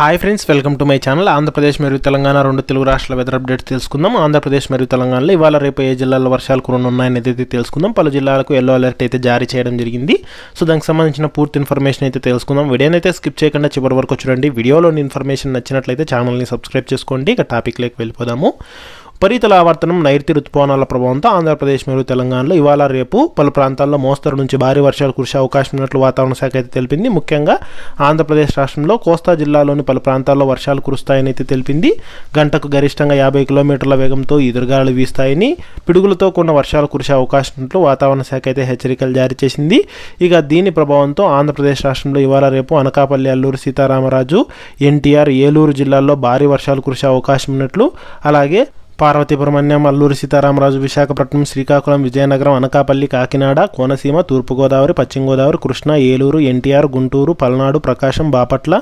Hi friends welcome to my channel. Andhra Pradesh మరియు తెలంగాణ రెండు తెలుగు రాష్ట్రాల వెదర్ అప్డేట్ తెలుసుకుందాం. ఆంధ్రప్రదేశ్ మరియు తెలంగాణలో ఇవాళ రేపు ఏ జిల్లాల్లో వర్షాలు కురనున్నాయని అయితే తెలుసుకుందాం. పలు జిల్లాలకు ఎల్లో అలర్ట్ అయితే జారీ చేయడం జరిగింది. సో దానికి సంబంధించిన పూర్తి ఇన్ఫర్మేషన్ అయితే తెలుసుకుందాం. వీడియోని అయితే స్కిప్ చేయకుండా చివరి వరకు చూడండి. వీడియోలోని ఇన్ఫర్మేషన్ నచ్చినట్లయితే ఛానల్ని సబ్స్క్రైబ్ చేసుకోండి. ఇక టాపిక్లోకి వెళ్ళిపోదాము. ఉపరితల ఆవర్తనం నైరుతి రుతుపవనాల ప్రభావంతో ఆంధ్రప్రదేశ్ మరియు తెలంగాణలో ఇవాళ రేపు పలు ప్రాంతాల్లో మోస్తరు నుంచి భారీ వర్షాలు కురిసే అవకాశం ఉన్నట్లు వాతావరణ శాఖ అయితే తెలిపింది. ముఖ్యంగా ఆంధ్రప్రదేశ్ రాష్ట్రంలో కోస్తా జిల్లాలోని పలు ప్రాంతాల్లో వర్షాలు కురుస్తాయని అయితే తెలిపింది. గంటకు గరిష్టంగా యాభై కిలోమీటర్ల వేగంతో ఎదురుగాలు వీస్తాయని పిడుగులతో కూడిన వర్షాలు కురిసే అవకాశం ఉన్నట్లు వాతావరణ శాఖ అయితే హెచ్చరికలు జారీ చేసింది. ఇక దీని ప్రభావంతో ఆంధ్రప్రదేశ్ రాష్ట్రంలో ఇవాళ రేపు అనకాపల్లి అల్లూరు సీతారామరాజు ఎన్టీఆర్ ఏలూరు జిల్లాల్లో భారీ వర్షాలు కురిసే అవకాశం ఉన్నట్లు అలాగే పార్వతీపురం అన్యం అల్లూరి సీతారామరాజు విశాఖపట్నం శ్రీకాకుళం విజయనగరం అనకాపల్లి కాకినాడ కోనసీమ తూర్పుగోదావరి పశ్చిమ గోదావరి కృష్ణా ఏలూరు ఎన్టీఆర్ గుంటూరు పల్నాడు ప్రకాశం బాపట్ల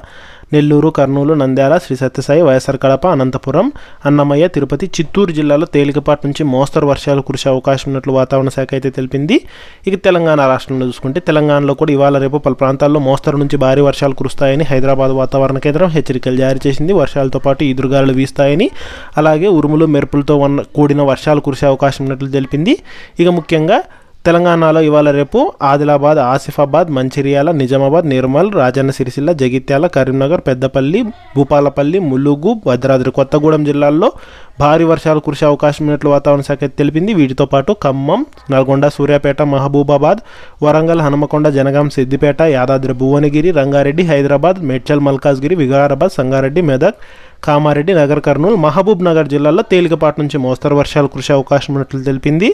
నెల్లూరు కర్నూలు నంద్యాల శ్రీ సత్యసాయి వైఎస్ఆర్ కడప అనంతపురం అన్నమయ్య తిరుపతి చిత్తూరు జిల్లాలో తేలికపాటి నుంచి మోస్తరు వర్షాలు కురిసే అవకాశం ఉన్నట్లు వాతావరణ శాఖ అయితే తెలిపింది. ఇక తెలంగాణ రాష్ట్రంలో చూసుకుంటే తెలంగాణలో కూడా ఇవాళ రేపు పలు ప్రాంతాల్లో మోస్తరు నుంచి భారీ వర్షాలు కురుస్తాయని హైదరాబాద్ వాతావరణ కేంద్రం హెచ్చరికలు జారీ చేసింది. వర్షాలతో పాటు ఈదురుగాలు వీస్తాయని అలాగే ఉరుములు మెరుపులతో ఉన్న కూడిన వర్షాలు కురిసే అవకాశం ఉన్నట్లు తెలిపింది. ఇక ముఖ్యంగా తెలంగాణలో ఇవాళ రేపు ఆదిలాబాద్ ఆసిఫాబాద్ మంచిర్యాల నిజామాబాద్ నిర్మల్ రాజన్న సిరిసిల్ల జగిత్యాల కరీంనగర్ పెద్దపల్లి భూపాలపల్లి ములుగు భద్రాద్రి కొత్తగూడెం జిల్లాల్లో భారీ వర్షాలు కురిసే అవకాశం ఉన్నట్లు వాతావరణ శాఖ తెలిపింది. వీటితో పాటు ఖమ్మం నల్గొండ సూర్యాపేట మహబూబాబాద్ వరంగల్ హనుమకొండ జనగాం సిద్దిపేట యాదాద్రి భువనగిరి రంగారెడ్డి హైదరాబాద్ మేడ్చల్ మల్కాజ్గిరి వికారాబాద్ సంగారెడ్డి మెదక్ కామారెడ్డి నగర్ కర్నూలు మహబూబ్ నగర్ జిల్లాల్లో తేలికపాటి నుంచి మోస్తరు వర్షాలు కురిసే అవకాశం ఉన్నట్లు తెలిపింది.